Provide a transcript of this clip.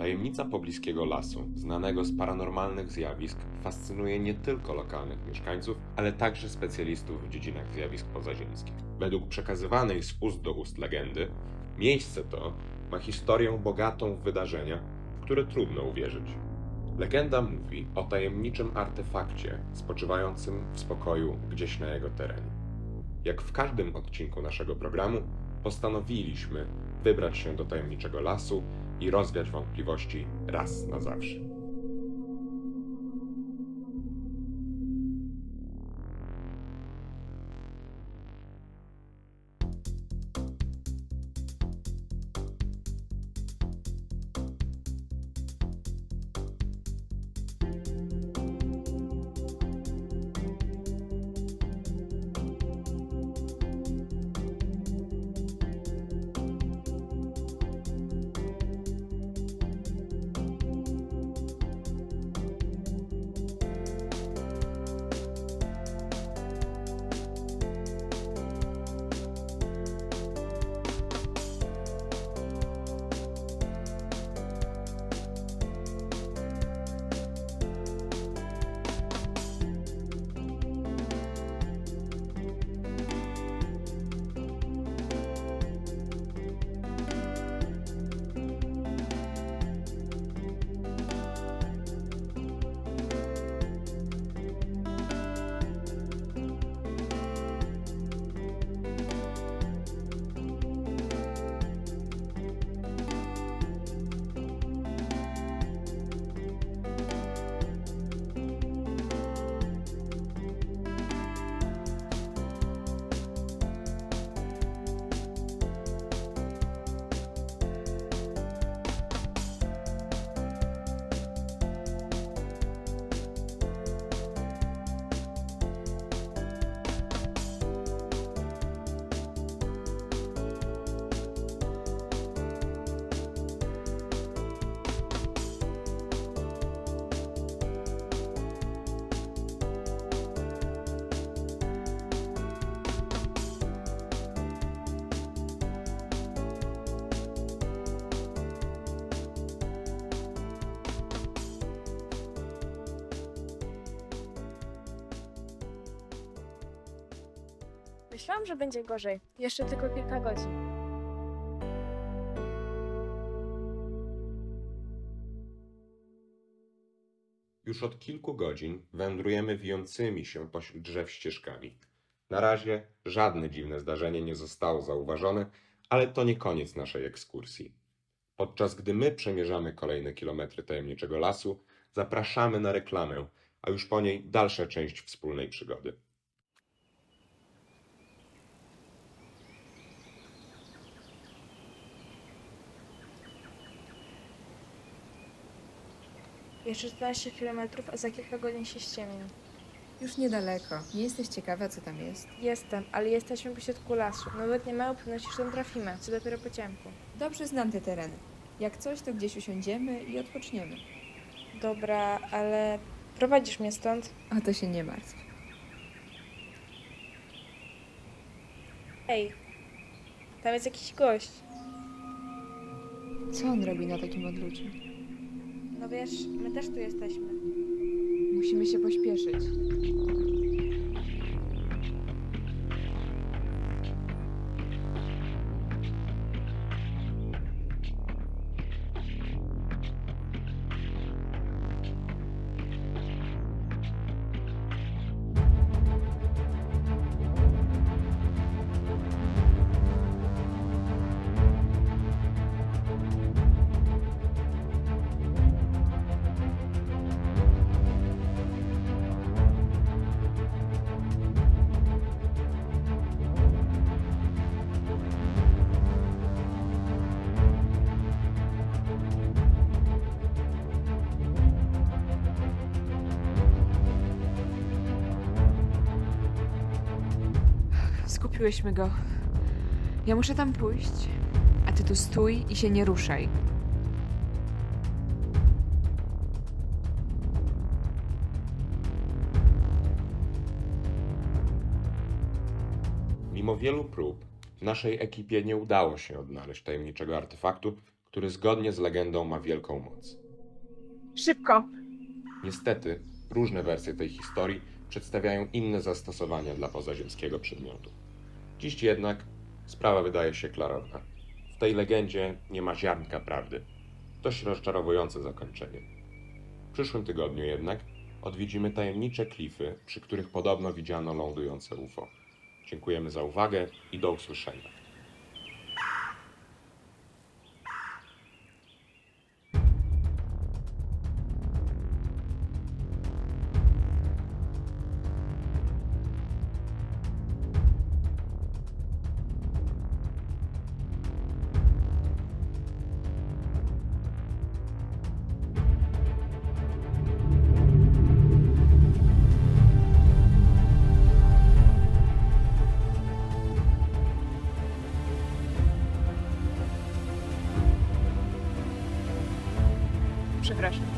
Tajemnica pobliskiego lasu, znanego z paranormalnych zjawisk, fascynuje nie tylko lokalnych mieszkańców, ale także specjalistów w dziedzinach zjawisk pozaziemskich. Według przekazywanej z ust do ust legendy, miejsce to ma historię bogatą w wydarzenia, w które trudno uwierzyć. Legenda mówi o tajemniczym artefakcie spoczywającym w spokoju gdzieś na jego terenie. Jak w każdym odcinku naszego programu, postanowiliśmy wybrać się do tajemniczego lasu i rozwiać wątpliwości raz na zawsze. Myślałam, że będzie gorzej. Jeszcze tylko kilka godzin. Już od kilku godzin wędrujemy wijącymi się pośród drzew ścieżkami. Na razie żadne dziwne zdarzenie nie zostało zauważone, ale to nie koniec naszej ekskursji. Podczas gdy my przemierzamy kolejne kilometry tajemniczego lasu, zapraszamy na reklamę, a już po niej dalsza część wspólnej przygody. Jeszcze 14 km, a za kilka godzin się ściemni. Już niedaleko. Nie jesteś ciekawa, co tam jest? Jestem, ale jesteśmy pośrodku lasu. Nawet nie mają pewności, że tam trafimy, co dopiero po ciemku. Dobrze znam te tereny. Jak coś, to gdzieś usiądziemy i odpoczniemy. Dobra, ale prowadzisz mnie stąd? O to się nie martw. Ej, tam jest jakiś gość. Co on robi na takim odluciu? No wiesz, my też tu jesteśmy. Musimy się pośpieszyć. Skupiłyśmy go. Ja muszę tam pójść, a ty tu stój i się nie ruszaj. Mimo wielu prób, naszej ekipie nie udało się odnaleźć tajemniczego artefaktu, który zgodnie z legendą ma wielką moc. Szybko! Niestety, różne wersje tej historii przedstawiają inne zastosowania dla pozaziemskiego przedmiotu. Dziś jednak sprawa wydaje się klarowna. W tej legendzie nie ma ziarnka prawdy. Dość rozczarowujące zakończenie. W przyszłym tygodniu jednak odwiedzimy tajemnicze klify, przy których podobno widziano lądujące UFO. Dziękujemy za uwagę i do usłyszenia. хорошо.